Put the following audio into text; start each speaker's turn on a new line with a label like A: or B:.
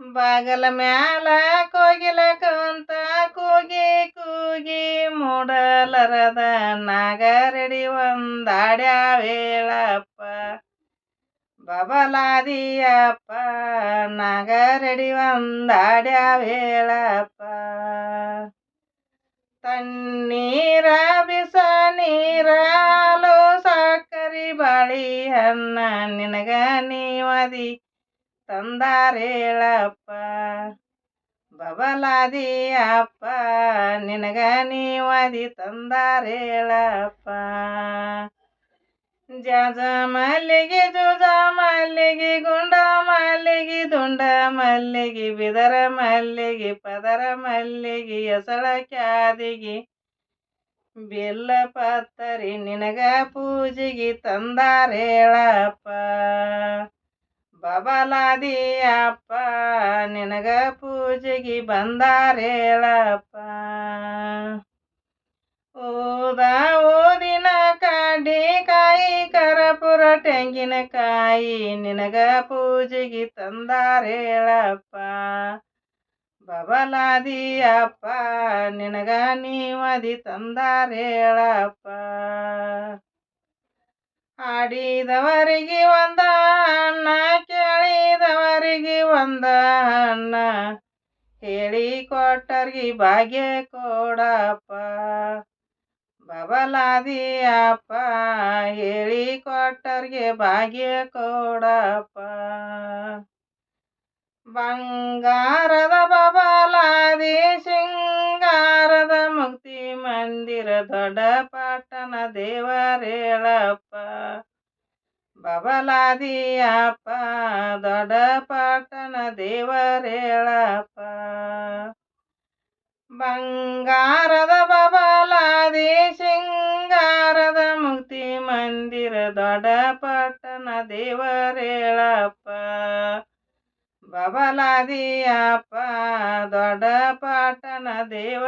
A: ಬಾಗಲ ಮ್ಯಾಲ ಕೋಗಿಲ ಕುಂತ ಕೂಗಿ ಕೂಗಿ ಮೂಡಲರದ ನಾಗರಡಿ ಒಂದಾಡ್ಯಾವೇಳಪ್ಪ. ಬಬಲಾದಿಯಪ್ಪ, ನಾಗರಡಿ ಒಂದಾಡ್ಯಾವೇಳಪ್ಪ. ತಣ್ಣೀರ ಬಿಸ ನೀರಾಲು ಸಕ್ಕರಿ ಬಾಳಿ ಅನ್ನ ನಿನಗ ನೀವದಿ. ತಂದಾರೇಳಪ್ಪ. ಬಬಲಾದಿಯಪ್ಪ, ನಿನಗ ನೀವದಿ ತಂದಾರೇಳಪ್ಪ. ಜಾಜ ಮಲ್ಲಿಗೆ ಜೂಜ ಮಲ್ಲಿಗೆ ಗುಂಡ ಮಲ್ಲಿಗೆ ದುಂಡ ಮಲ್ಲಿಗೆ ಬಿದರ ಮಲ್ಲಿಗೆ ಪದರ ಮಲ್ಲಿಗೆ ಎಸಳ ಕ್ಯಾದಿಗೆ ಬೆಲ್ಲ ಪತ್ತರಿ ನಿನಗ ಪೂಜೆಗೆ ತಂದಾರೇಳಪ್ಪ. ಬಬಲಾದಿಯಪ್ಪ, ನಿನಗ ಪೂಜೆಗೆ ಬಂದಾರೇಳಪ್ಪ. ಓದ ಓದಿನ ಕಾಡಿ ಕಾಯಿ, ಕರಪುರ ತೆಂಗಿನಕಾಯಿ ನಿನಗ ಪೂಜೆಗೆ ತಂದಾರೇಳಪ್ಪ. ಬಬಲಾದಿಯಪ್ಪ, ನಿನಗ ನೀವದಿ ತಂದಾರೇಳಪ್ಪ. ಆಡಿದವರಿಗೆ ಒಂದ ಕೇಳಿದವರಿಗೆ ಒಂದ ಅಣ್ಣ, ಹೇಳಿ ಕೊಟ್ಟರ್ಗಿ ಭಾಗ್ಯ ಕೊಡಪ್ಪ. ಬಬಲಾದಿಯಪ್ಪ ಹೇಳಿ ಕೊಟ್ಟರ್ಗೆ ಭಾಗ್ಯ ಕೊಡಪ್ಪ. ಬಂಗಾರದ ಬಬಲಾದಿ, ಸಿಂಗಾರದ ಮುಕ್ತಿ ಮಂದಿರ, ದೊಡ್ಡ ಪಟ್ಟಣ ದೇವರೇಳಪ್ಪ. ಬಬಲಾದಿಯಪ್ಪ ದೊಡ್ಡ ಪಟ್ಟಣ ದೇವರೇಳಪ್ಪ. ಬಂಗಾರದ ಬಬಲಾದಿ ಸಿಂಗಾರದ ಮುಕ್ತಿ ಮಂದಿರ ದೊಡ್ಡ ಪಟ್ಟಣ ದೇವರೇಳಪ್ಪ. ಬಬಲಾದಿಯಪ್ಪ ದೊಡ್ಡ ಪಟ್ಟಣ ದೇವ